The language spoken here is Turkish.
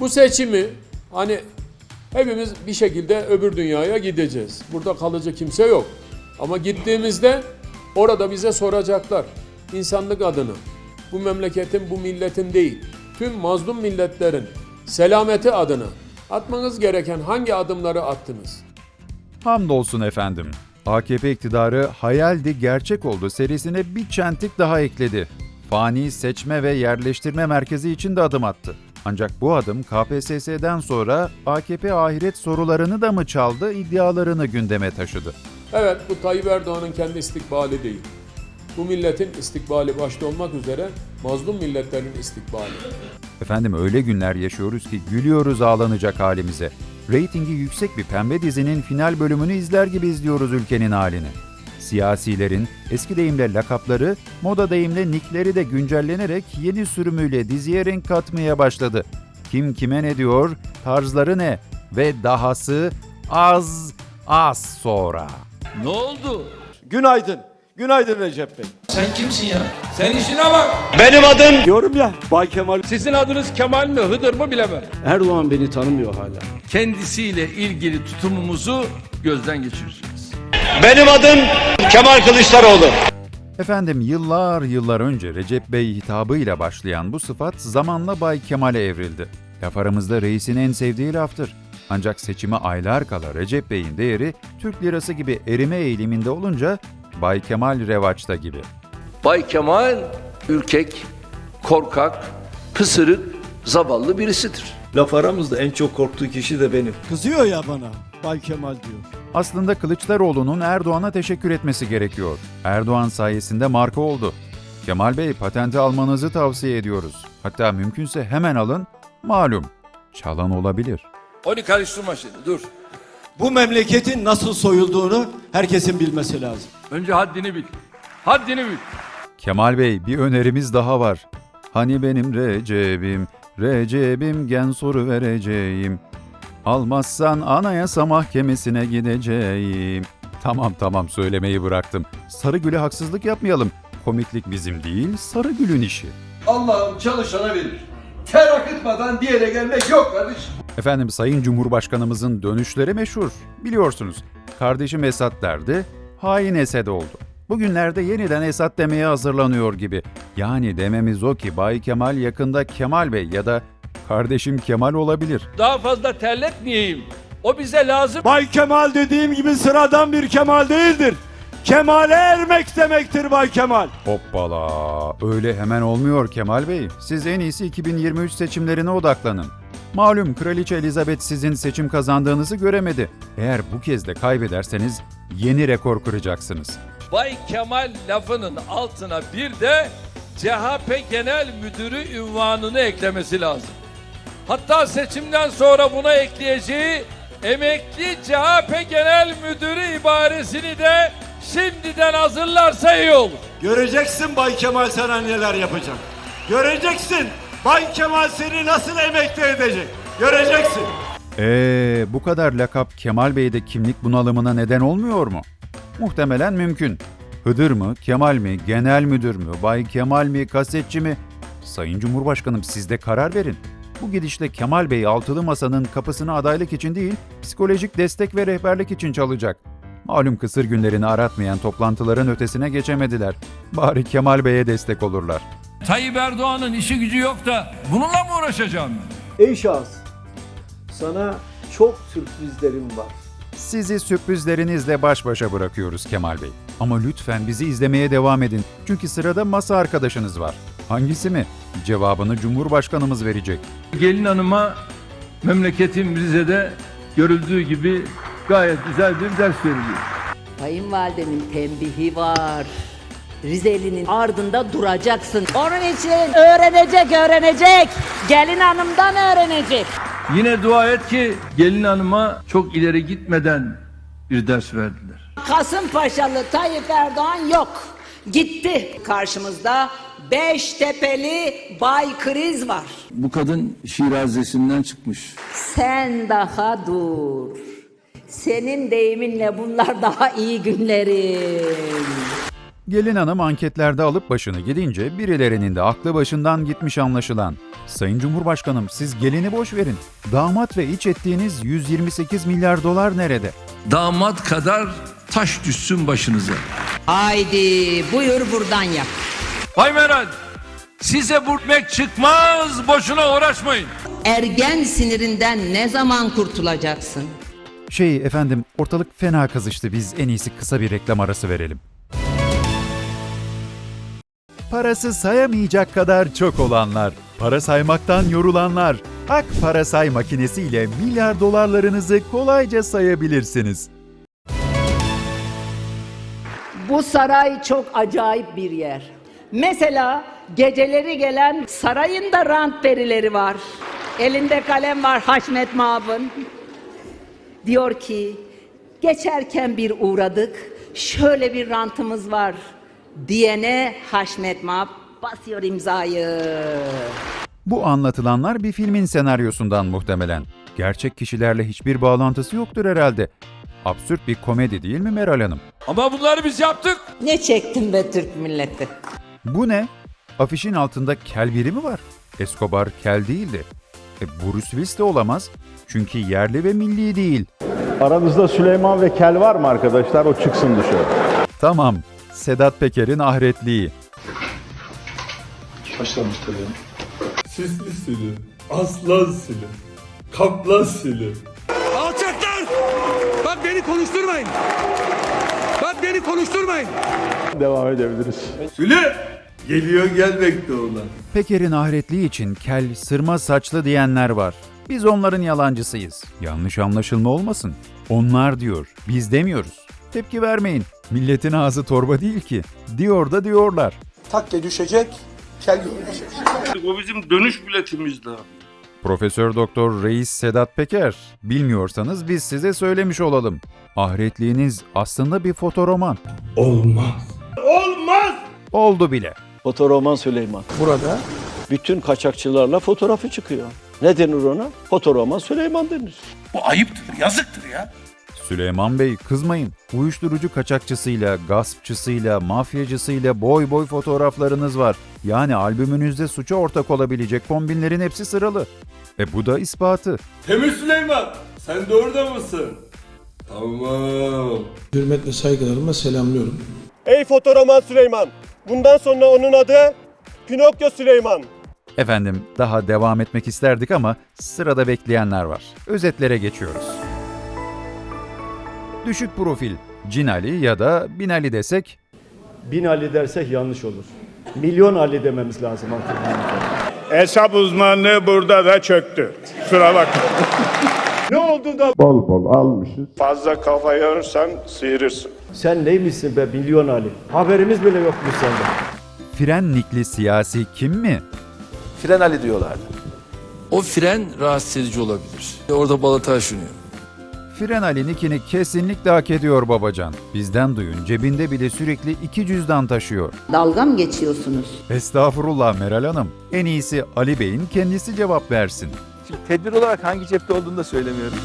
Bu seçimi hani hepimiz bir şekilde öbür dünyaya gideceğiz. Burada kalıcı kimse yok. Ama gittiğimizde orada bize soracaklar. İnsanlık adına. Bu memleketin, bu milletin değil. Tüm mazlum milletlerin selameti adına atmanız gereken hangi adımları attınız? Hamdolsun efendim. AKP iktidarı Hayaldi Gerçek Oldu serisine bir çentik daha ekledi. Fani seçme ve yerleştirme merkezi için de adım attı. Ancak bu adım KPSS'den sonra AKP ahiret sorularını da mı çaldı iddialarını gündeme taşıdı. Evet bu Tayyip Erdoğan'ın kendi istikbali değil. Bu milletin istikbali başta olmak üzere mazlum milletlerin istikbali. Efendim öyle günler yaşıyoruz ki gülüyoruz ağlanacak halimize. Ratingi yüksek bir pembe dizinin final bölümünü izler gibi izliyoruz ülkenin halini. Siyasilerin eski deyimle lakapları, moda deyimle nickleri de güncellenerek yeni sürümüyle diziye renk katmaya başladı. Kim kime ne diyor, tarzları ne ve dahası az az sonra. Ne oldu? Günaydın. Günaydın Recep Bey. Sen kimsin ya? Sen işine bak. Diyorum ya Bay Kemal Sizin adınız Kemal mi Hıdır mı bilemem. Erdoğan beni tanımıyor hala. Kendisiyle ilgili tutumumuzu gözden geçireceğiz. Benim adım Kemal Kılıçdaroğlu. Efendim yıllar yıllar önce Recep Bey hitabıyla başlayan bu sıfat zamanla Bay Kemal'e evrildi. Laf aramızda reisin en sevdiği laftır. Ancak seçime aylar kala Recep Bey'in değeri Türk lirası gibi erime eğiliminde olunca Bay Kemal revaçta gibi. Bay Kemal ürkek, korkak, pısırık, zavallı birisidir. Laf aramızda en çok korktuğu kişi de benim. kızıyor ya bana. Bay Kemal diyor. Aslında Kılıçdaroğlu'nun Erdoğan'a teşekkür etmesi gerekiyor. Erdoğan sayesinde marka oldu. Kemal Bey patenti almanızı tavsiye ediyoruz. Hatta mümkünse hemen alın. Malum çalan olabilir. Onu karıştırma şimdi dur. Bu memleketin nasıl soyulduğunu herkesin bilmesi lazım. Önce haddini bil. Haddini bil. Kemal Bey bir önerimiz daha var. Hani benim Recep'im, Recep'im gen soru vereceğim. Almazsan anayasa mahkemesine gideceğim. Tamam tamam söylemeyi bıraktım. Sarıgül'e haksızlık yapmayalım. Komiklik bizim değil, Sarıgül'ün işi. Allah'ım çalışana verir. Ter akıtmadan bir yere gelmek yok kardeşim. Efendim Sayın Cumhurbaşkanımızın dönüşleri meşhur. Biliyorsunuz. Kardeşim Esat derdi, hain Esed oldu. Bugünlerde yeniden Esat demeye hazırlanıyor gibi. Yani dememiz o ki Bay Kemal yakında Kemal Bey ya da kardeşim Kemal olabilir. Daha fazla terletmeyeyim. O bize lazım. Bay Kemal dediğim gibi sıradan bir Kemal değildir. Kemale ermek demektir Bay Kemal. Hoppala öyle hemen olmuyor Kemal Bey. Siz en iyisi 2023 seçimlerine odaklanın. Malum Kraliçe Elizabeth sizin seçim kazandığınızı göremedi. Eğer bu kez de kaybederseniz yeni rekor kıracaksınız. Bay Kemal lafının altına bir de CHP Genel Müdürü ünvanını eklemesi lazım. Hatta seçimden sonra buna ekleyeceği emekli CHP Genel Müdürü ibaresini de şimdiden hazırlarsa iyi olur. Göreceksin Bay Kemal sana neler yapacak. Göreceksin. Bay Kemal seni nasıl emekli edecek. Göreceksin. Ee, bu kadar lakap Kemal Bey'de kimlik bunalımına neden olmuyor mu? Muhtemelen mümkün. Hıdır mı, Kemal mi, genel müdür mü, Bay Kemal mi, kasetçi mi? Sayın Cumhurbaşkanım siz de karar verin. Bu gidişle Kemal Bey altılı masanın kapısını adaylık için değil, psikolojik destek ve rehberlik için çalacak. Malum kısır günlerini aratmayan toplantıların ötesine geçemediler. Bari Kemal Bey'e destek olurlar. Tayyip Erdoğan'ın işi gücü yok da bununla mı uğraşacağım? Ey şahıs, sana çok sürprizlerim var. Sizi sürprizlerinizle baş başa bırakıyoruz Kemal Bey. Ama lütfen bizi izlemeye devam edin. Çünkü sırada masa arkadaşınız var. Hangisi mi? Cevabını Cumhurbaşkanımız verecek. Gelin hanıma memleketim Rize'de görüldüğü gibi gayet güzel bir ders veriliyor. Kayınvalidemin tembihi var. Rizeli'nin ardında duracaksın. Onun için öğrenecek, öğrenecek. Gelin hanımdan öğrenecek. Yine dua et ki gelin hanıma çok ileri gitmeden bir ders verdiler. Kasımpaşalı Tayyip Erdoğan yok. Gitti. Karşımızda beş tepeli Bay Kriz var. Bu kadın Şirazesi'nden çıkmış. Sen daha dur. Senin deyiminle bunlar daha iyi günlerin. Gelin hanım anketlerde alıp başını gidince birilerinin de aklı başından gitmiş anlaşılan. Sayın Cumhurbaşkanım siz gelini boş verin. Damat ve iç ettiğiniz 128 milyar dolar nerede? Damat kadar taş düşsün başınıza. Haydi buyur buradan yak. Bay Meral, size bu ekmek çıkmaz, boşuna uğraşmayın. Ergen sinirinden ne zaman kurtulacaksın? Şey efendim ortalık fena kızıştı biz en iyisi kısa bir reklam arası verelim. Parası sayamayacak kadar çok olanlar, para saymaktan yorulanlar, Ak Para Say makinesiyle milyar dolarlarınızı kolayca sayabilirsiniz. Bu saray çok acayip bir yer. Mesela geceleri gelen sarayın da rant perileri var. Elinde kalem var Haşmet Mab'ın. Diyor ki geçerken bir uğradık şöyle bir rantımız var diyene Haşmet Mab basıyor imzayı. Bu anlatılanlar bir filmin senaryosundan muhtemelen. Gerçek kişilerle hiçbir bağlantısı yoktur herhalde. Absürt bir komedi değil mi Meral Hanım? Ama bunları biz yaptık. Ne çektin be Türk milleti? Bu ne? Afişin altında kel biri mi var? Escobar kel değildi. E, Bruce Willis de olamaz. Çünkü yerli ve milli değil. Aranızda Süleyman ve Kel var mı arkadaşlar? O çıksın dışarı. Tamam, Sedat Peker'in ahretliği. Sisli sili, aslan sili, kaplan sili. Beni konuşturmayın. Bak beni konuşturmayın. Devam edebiliriz. Süle geliyor gelmekte olan. Peker'in ahretliği için kel, sırma saçlı diyenler var. Biz onların yalancısıyız. Yanlış anlaşılma olmasın. Onlar diyor, biz demiyoruz. Tepki vermeyin. Milletin ağzı torba değil ki. Diyor da diyorlar. Takke düşecek, kel görünecek. O bizim dönüş biletimizdi abi. Profesör Doktor Reis Sedat Peker, bilmiyorsanız biz size söylemiş olalım. Ahretliğiniz aslında bir fotoroman. Olmaz. Olmaz. Oldu bile. Fotoroman Süleyman. Burada Bütün kaçakçılarla fotoğrafı çıkıyor. Ne denir ona? Fotoroman Süleyman denir. bu ayıptır, yazıktır ya. Süleyman Bey kızmayın. Uyuşturucu kaçakçısıyla, gaspçısıyla, mafyacısıyla boy boy fotoğraflarınız var. Yani albümünüzde suça ortak olabilecek kombinlerin hepsi sıralı. E bu da ispatı. Temiz Süleyman, sen de orada mısın? Tamam. Hürmet ve saygılarımla selamlıyorum. Ey fotoroman Süleyman! Bundan sonra onun adı Pinokyo Süleyman. Efendim daha devam etmek isterdik ama sırada bekleyenler var. Özetlere geçiyoruz. Düşük profil, Cinali ya da Binali desek Bin Ali dersek yanlış olur. Milyon Ali dememiz lazım artık. Hesap uzmanlığı burada da çöktü. Kusura bak. ne oldu da Bol bol almışız. Fazla kafa yorursan sıyırırsın. sen neymişsin be milyon Ali? Haberimiz bile yokmuş senden. frenlikli siyasi kim mi? Fren Ali diyorlardı. O fren rahatsız edici olabilir. Orada balata aşınıyor. Fren Ali nikini kesinlikle hak ediyor babacan. Bizden duyun cebinde bile sürekli iki cüzdan taşıyor. Dalga mı geçiyorsunuz? Estağfurullah Meral Hanım. En iyisi Ali Bey'in kendisi cevap versin. Tedbir olarak hangi cepte olduğunu da söylemiyorum.